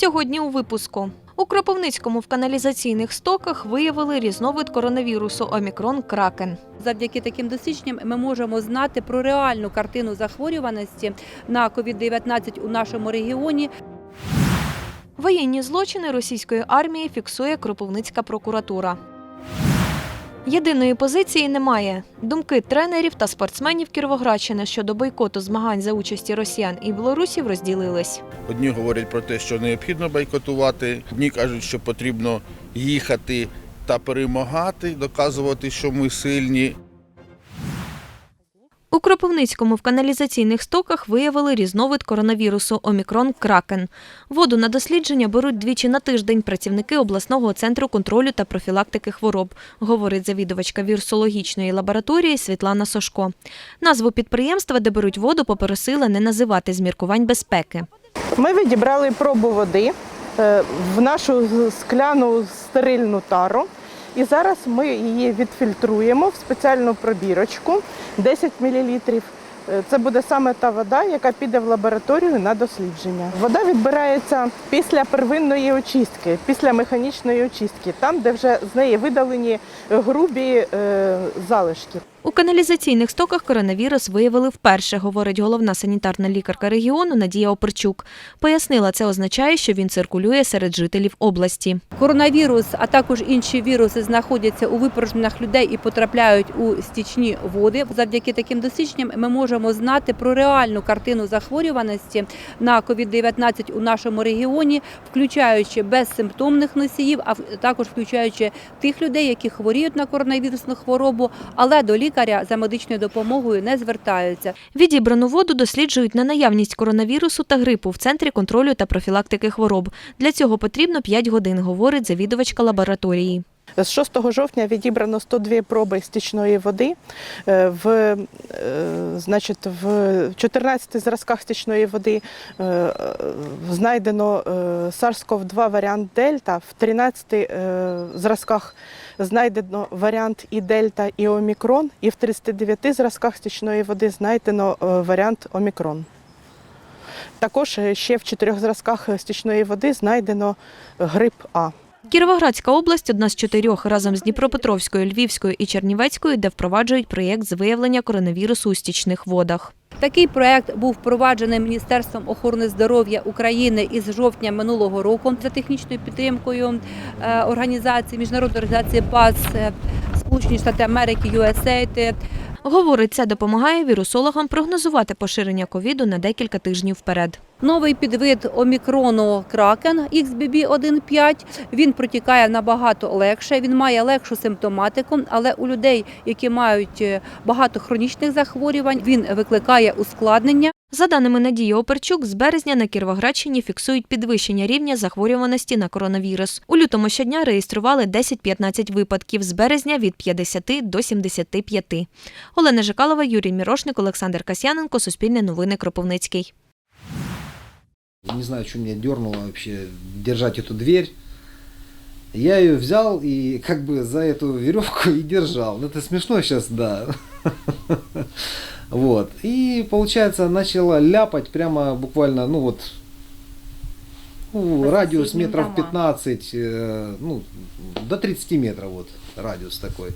Сьогодні у випуску. У Кропивницькому в каналізаційних стоках виявили різновид коронавірусу Омікрон Кракен. Завдяки таким дослідженням ми можемо знати про реальну картину захворюваності на COVID-19 у нашому регіоні. Воєнні злочини російської армії фіксує Кропивницька прокуратура. Єдиної позиції немає. Думки тренерів та спортсменів Кіровоградщини щодо бойкоту змагань за участі росіян і білорусів розділились. Одні говорять про те, що необхідно бойкотувати, одні кажуть, що потрібно їхати та перемагати, доказувати, що ми сильні. У Кропивницькому в каналізаційних стоках виявили різновид коронавірусу Омікрон Кракен. Воду на дослідження беруть двічі на тиждень працівники обласного центру контролю та профілактики хвороб, говорить завідувачка вірусологічної лабораторії Світлана Сошко. Назву підприємства, де беруть воду, попросила не називати з міркувань безпеки. Ми відібрали пробу води е, в нашу скляну стерильну тару. І зараз ми її відфільтруємо в спеціальну пробірочку 10 мл. Це буде саме та вода, яка піде в лабораторію на дослідження. Вода відбирається після первинної очистки, після механічної очистки, там, де вже з неї видалені грубі е, залишки. У каналізаційних стоках коронавірус виявили вперше, говорить головна санітарна лікарка регіону Надія Оперчук. Пояснила, це означає, що він циркулює серед жителів області. Коронавірус, а також інші віруси знаходяться у випорожненнях людей і потрапляють у стічні води. Завдяки таким дослідженням ми можемо знати про реальну картину захворюваності на COVID-19 у нашому регіоні, включаючи безсимптомних носіїв, а також включаючи тих людей, які хворіють на коронавірусну хворобу, але до лікаря за медичною допомогою не звертаються. Відібрану воду досліджують на наявність коронавірусу та грипу в центрі контролю та профілактики хвороб. Для цього потрібно 5 годин, говорить завідувачка лабораторії. З 6 жовтня відібрано 102 проби стічної води. Е, В, е, значить, в 14 зразках стічної води е, знайдено е, SARS-CoV-2 варіант Дельта, в 13 е, зразках знайдено варіант і Дельта, і Омікрон, і в 39 зразках стічної води знайдено варіант Омікрон. Також ще в чотирьох зразках стічної води знайдено грип А. Кіровоградська область одна з чотирьох разом з Дніпропетровською, Львівською і Чернівецькою, де впроваджують проєкт з виявлення коронавірусу у стічних водах. Такий проект був впроваджений Міністерством охорони здоров'я України із жовтня минулого року за технічною підтримкою е, організації міжнародної організації ПАС е, Сполучені Штати Америки USAID. Говорить, це допомагає вірусологам прогнозувати поширення ковіду на декілька тижнів вперед. Новий підвид омікрону Кракен XBB1.5. Він протікає набагато легше. Він має легшу симптоматику, але у людей, які мають е, багато хронічних захворювань, він викликає ускладнення. За даними Надії Оперчук, з березня на Кіровоградщині фіксують підвищення рівня захворюваності на коронавірус. У лютому щодня реєстрували 10-15 випадків, з березня від 50 до 75. Олена Жикалова, Юрій Мірошник, Олександр Касьяненко, Суспільне новини Кропивницький. Не знаю, что меня дернуло вообще держать эту дверь. Я ее взял и как бы за эту веревку и держал. Ну, Это смешно сейчас, да. Вот. И получается начала ляпать прямо буквально, ну вот, ну, радиус метров домам. 15, э, ну, до 30 метров вот радиус такой.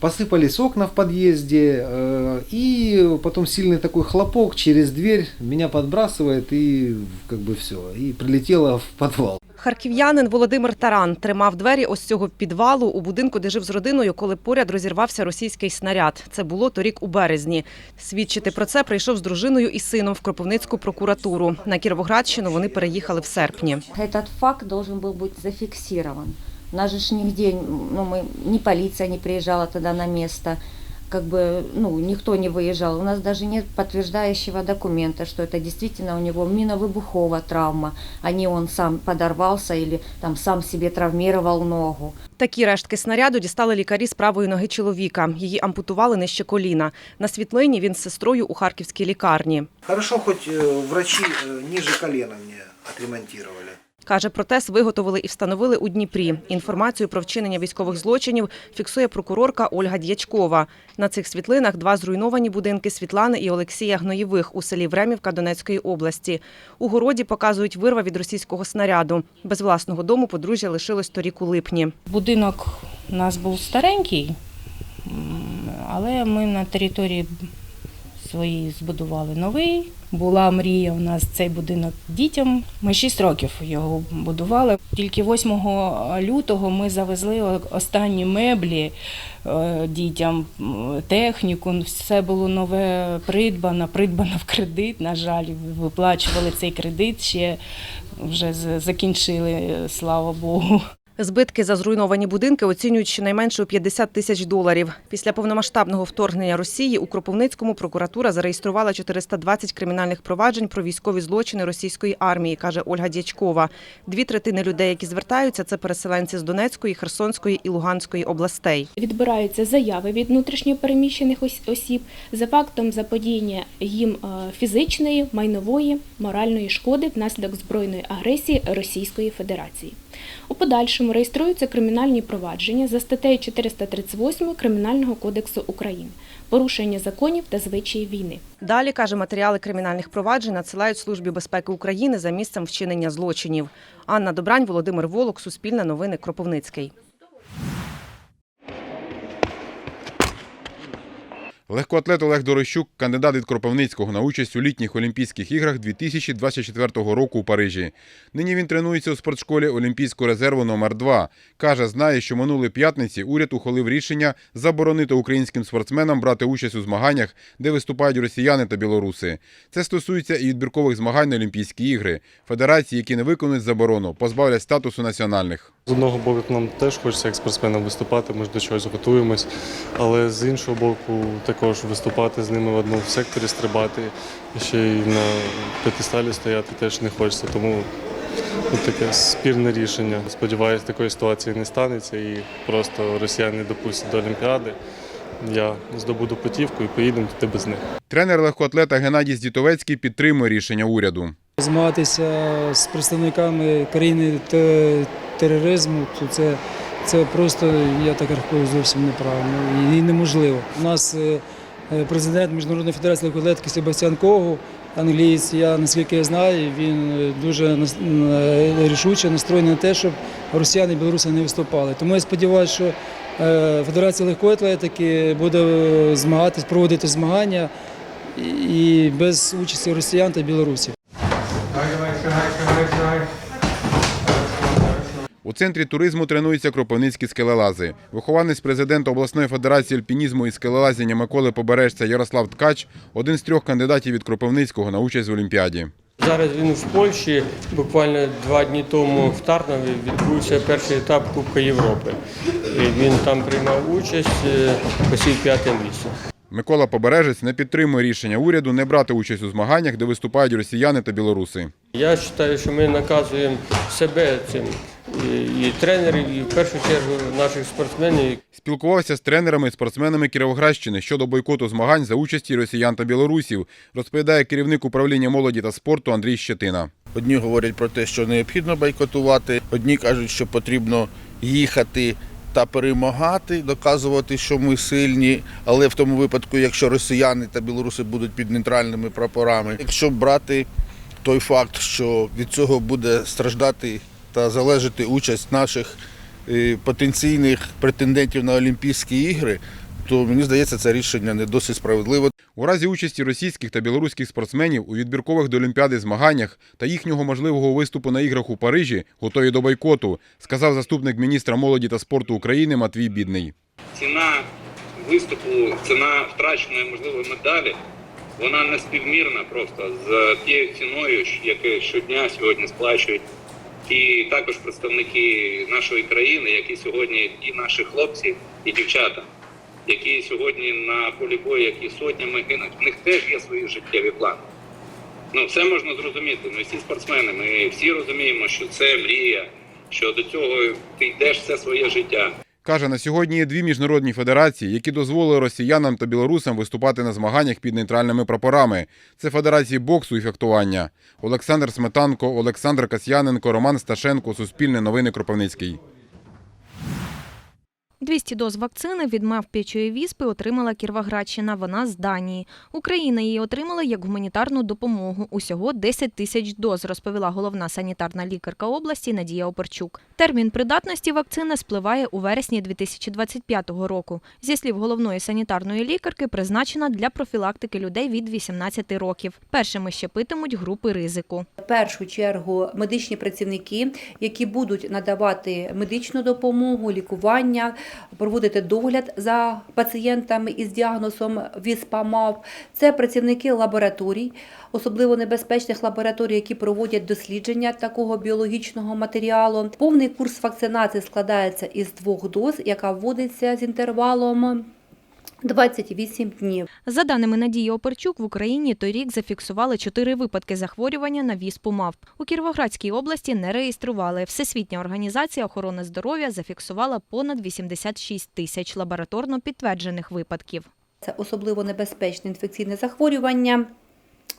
Посыпались окна в подъезде, э, и потом сильный такой хлопок через дверь меня подбрасывает, и как бы все, и прилетело в подвал. Харків'янин Володимир Таран тримав двері ось цього підвалу у будинку, де жив з родиною, коли поряд розірвався російський снаряд. Це було торік у березні. Свідчити про це прийшов з дружиною і сином в Кропивницьку прокуратуру. На Кіровоградщину вони переїхали в серпні. Этот факт должен был быть зафиксирован. У нас же ж нигде, ну, мы, ни полиция не приезжала тогда на место, как бы, ну, никто не выезжал. У нас даже нет подтверждающего документа, что это действительно у него миновыбуховая травма, а не он сам подорвался или там сам себе травмировал ногу. Такі рештки снаряду дістали лікарі з правої ноги чоловіка. Її ампутували нижче коліна. На світлині він з сестрою у харківській лікарні. Хорошо, хоть врачи ниже колена мне отремонтировали. Каже, протез виготовили і встановили у Дніпрі. Інформацію про вчинення військових злочинів фіксує прокурорка Ольга Д'ячкова. На цих світлинах два зруйновані будинки Світлани і Олексія Гноєвих у селі Времівка Донецької області. У городі показують вирва від російського снаряду. Без власного дому подружжя лишилось торік у липні. Будинок у нас був старенький, але ми на території своїй збудували новий. Була мрія у нас цей будинок дітям. Ми 6 років його будували. Тільки 8 лютого ми завезли останні меблі е, дітям, техніку. Все було нове придбано, придбано в кредит. На жаль, виплачували цей кредит ще вже закінчили, е, слава Богу. Збитки за зруйновані будинки оцінюють щонайменше у 50 тисяч доларів. Після повномасштабного вторгнення Росії у Кропивницькому прокуратура зареєструвала 420 кримінальних проваджень про військові злочини російської армії, каже Ольга Дячкова. Дві третини людей, які звертаються, це переселенці з Донецької, Херсонської і Луганської областей. відбираються заяви від внутрішньопереміщених ос- осіб за фактом заподіяння їм е, фізичної, майнової, моральної шкоди внаслідок збройної агресії Російської Федерації. У подальшому реєструються кримінальні провадження за статтею 438 Кримінального кодексу України порушення законів та звичаїв війни. Далі, каже, матеріали кримінальних проваджень надсилають Службі безпеки України за місцем вчинення злочинів. Анна Добрань, Володимир Волок, Суспільне новини, Кропивницький. Легкоатлет Олег Дорощук, кандидат від Кропивницького на участь у літніх Олімпійських іграх 2024 року у Парижі. Нині він тренується у спортшколі Олімпійського резерву номер 2 Каже, знає, що минулої п'ятниці уряд ухвалив рішення заборонити українським спортсменам брати участь у змаганнях, де виступають росіяни та білоруси. Це стосується і відбіркових змагань на Олімпійські ігри. Федерації, які не виконують заборону, позбавлять статусу національних. З одного боку, нам теж хочеться як спортсменам виступати, ми ж до чогось готуємось, але з іншого боку, також виступати з ними в одному секторі, стрибати і ще й на п'ятисталі стояти теж не хочеться. Тому тут таке спірне рішення. Сподіваюсь, такої ситуації не станеться і просто росіяни допустять до Олімпіади. Я здобуду путівку і поїдемо туди без них. Тренер легкоатлета Геннадій Здітовецький підтримує рішення уряду. Змагатися з представниками країни тероризму, то це, це просто, я так рахую, зовсім неправильно і неможливо. У нас е, е, президент Міжнародної федерації легкоатлетики Себастьян Когу, англієць, я наскільки я знаю, він е, дуже рішуче настроєний на те, щоб росіяни і білоруси не виступали. Тому я сподіваюся, що Федерація легкої атлетики буде змагатись, проводити змагання і без участі росіян та білорусів. У центрі туризму тренуються кропивницькі скелелази. Вихованець президента обласної федерації альпінізму і скелелазіння Миколи Побережця Ярослав Ткач один з трьох кандидатів від Кропивницького на участь в Олімпіаді. Зараз він в Польщі. Буквально два дні тому в Тарнові відбувся перший етап Кубка Європи. І він там приймав участь, е, посів п'яте місце. Микола Побережець не підтримує рішення уряду не брати участь у змаганнях, де виступають росіяни та білоруси. Я вважаю, що ми наказуємо себе цим і, тренерів, і в першу чергу наших спортсменів. Спілкувався з тренерами і спортсменами Кіровоградщини щодо бойкоту змагань за участі росіян та білорусів, розповідає керівник управління молоді та спорту Андрій Щетина. Одні говорять про те, що необхідно бойкотувати, одні кажуть, що потрібно їхати та перемагати, доказувати, що ми сильні. Але в тому випадку, якщо росіяни та білоруси будуть під нейтральними прапорами, якщо брати той факт, що від цього буде страждати та залежати участь наших е, потенційних претендентів на Олімпійські ігри, то мені здається, це рішення не досить справедливе. У разі участі російських та білоруських спортсменів у відбіркових до Олімпіади змаганнях та їхнього можливого виступу на іграх у Парижі готові до бойкоту, сказав заступник міністра молоді та спорту України Матвій Бідний. ціна виступу, ціна втраченої можливої медалі, вона не співмірна просто з тією ціною, яку щодня сьогодні сплачують. І також представники нашої країни, які сьогодні і наші хлопці, і дівчата, які сьогодні на полі бою, які сотнями гинуть, в них теж є свої життєві плани. Ну, все можна зрозуміти. Ми всі спортсмени, ми всі розуміємо, що це мрія, що до цього ти йдеш все своє життя. Каже, на сьогодні є дві міжнародні федерації, які дозволили росіянам та білорусам виступати на змаганнях під нейтральними прапорами. Це федерації боксу і фехтування. Олександр Сметанко, Олександр Касьяненко, Роман Сташенко, Суспільне новини Кропивницький. 200 доз вакцини від мавп'ячої віспи отримала Кіровоградщина. Вона з Данії. Україна її отримала як гуманітарну допомогу. Усього 10 тисяч доз, розповіла головна санітарна лікарка області Надія Оперчук. Термін придатності вакцини спливає у вересні 2025 року. Зі слів головної санітарної лікарки, призначена для профілактики людей від 18 років. Першими щепитимуть групи ризику. В першу чергу медичні працівники, які будуть надавати медичну допомогу, лікування, проводити догляд за пацієнтами із діагнозом ВІСПА-МАВ. Це працівники лабораторій, особливо небезпечних лабораторій, які проводять дослідження такого біологічного матеріалу. Повний курс вакцинації складається із двох доз, яка вводиться з інтервалом 28 днів. За даними Надії Оперчук, в Україні торік зафіксували чотири випадки захворювання на віспу мавп. У Кіровоградській області не реєстрували. Всесвітня організація охорони здоров'я зафіксувала понад 86 тисяч лабораторно підтверджених випадків. Це особливо небезпечне інфекційне захворювання.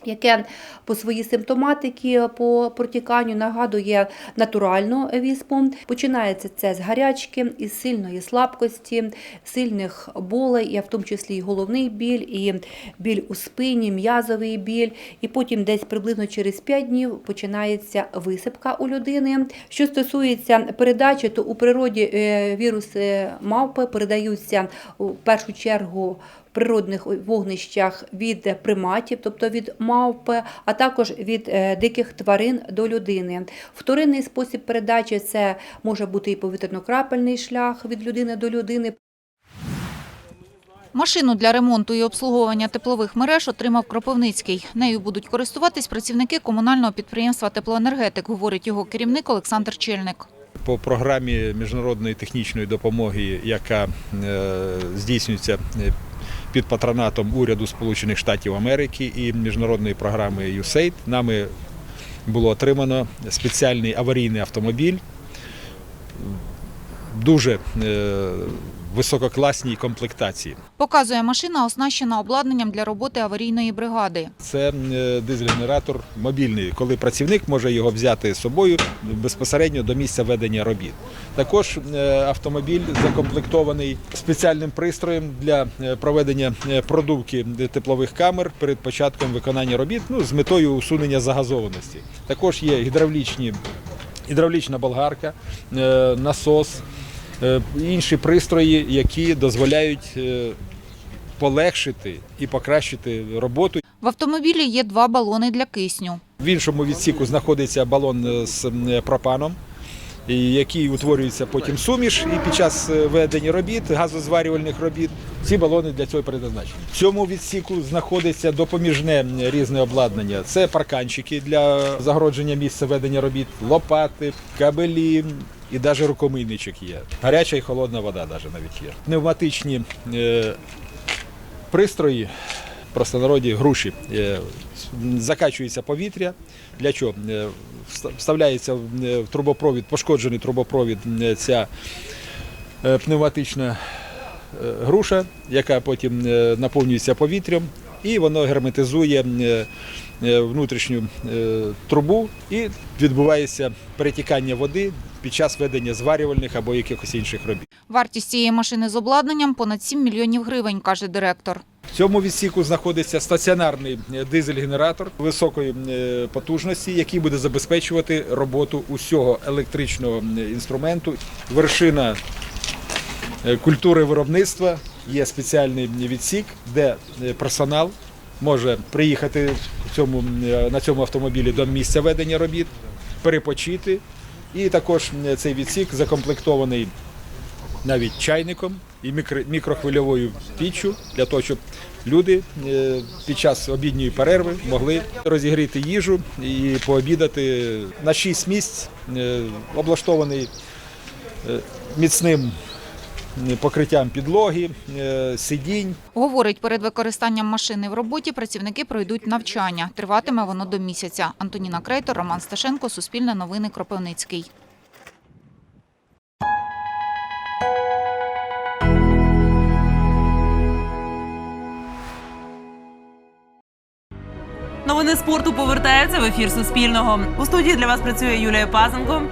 Яке по своїй симптоматиці, по протіканню нагадує натуральну віспу. Починається це з гарячки, із сильної слабкості, сильних болей, і в тому числі і головний біль, і біль у спині, м'язовий біль. І потім десь приблизно через 5 днів починається висипка у людини. Що стосується передачі, то у природі е, віруси мавпи передаються у першу чергу в природних вогнищах від приматів, тобто від мавпи, а також від е, диких тварин до людини. Вторинний спосіб передачі це може бути і повітряно-крапельний шлях від людини до людини. Машину для ремонту і обслуговування теплових мереж отримав Кропивницький. Нею будуть користуватись працівники комунального підприємства «Теплоенергетик», говорить його керівник Олександр Чельник. По програмі міжнародної технічної допомоги, яка е, здійснюється е, під патронатом уряду Сполучених Штатів Америки і міжнародної програми USAID, нами було отримано спеціальний аварійний автомобіль, дуже е, висококласній комплектації. Показує, машина оснащена обладнанням для роботи аварійної бригади. Це е, дизель-генератор мобільний, коли працівник може його взяти з собою безпосередньо до місця ведення робіт. Також е, автомобіль закомплектований спеціальним пристроєм для проведення продувки теплових камер перед початком виконання робіт ну, з метою усунення загазованості. Також є гідравлічні, гідравлічна болгарка, насос, інші пристрої, які дозволяють е, полегшити і покращити роботу. В автомобілі є два балони для кисню. В іншому відсіку знаходиться балон е, з е, пропаном, який утворюється потім суміш, і під час е, ведення робіт, газозварювальних робіт, ці балони для цього призначені. В цьому відсіку знаходиться допоміжне різне обладнання. Це парканчики для загородження місця ведення робіт, лопати, кабелі. І навіть рукомийничок є. Гаряча і холодна вода навіть навіть є. Пневматичні е, пристрої, в простонароді груші, е, закачується повітря. Для чого? Е, Вставляється в е, трубопровід, пошкоджений трубопровід е, ця е, пневматична груша, яка потім наповнюється повітрям, і воно герметизує внутрішню е, трубу і відбувається перетікання води під час ведення зварювальних або якихось інших робіт. Вартість цієї машини з обладнанням – понад 7 мільйонів гривень, каже директор. В цьому відсіку знаходиться стаціонарний е, дизель-генератор високої е, потужності, який буде забезпечувати роботу усього електричного е, інструменту. Вершина е, культури виробництва є спеціальний відсік, де е, персонал може приїхати в цьому, е, на цьому автомобілі до місця ведення робіт, перепочити. І також цей відсік закомплектований навіть чайником і мікро- мікрохвильовою піччю для того, щоб люди е, під час обідньої перерви могли розігріти їжу і пообідати на шість місць, е, облаштований міцним Е, покриттям підлоги, е, сидінь. Говорить, перед використанням машини в роботі працівники пройдуть навчання. Триватиме воно до місяця. Антоніна Крейтор, Роман Сташенко, Суспільне новини, Кропивницький. Новини спорту повертаються в ефір Суспільного. У студії для вас працює Юлія Пазенко.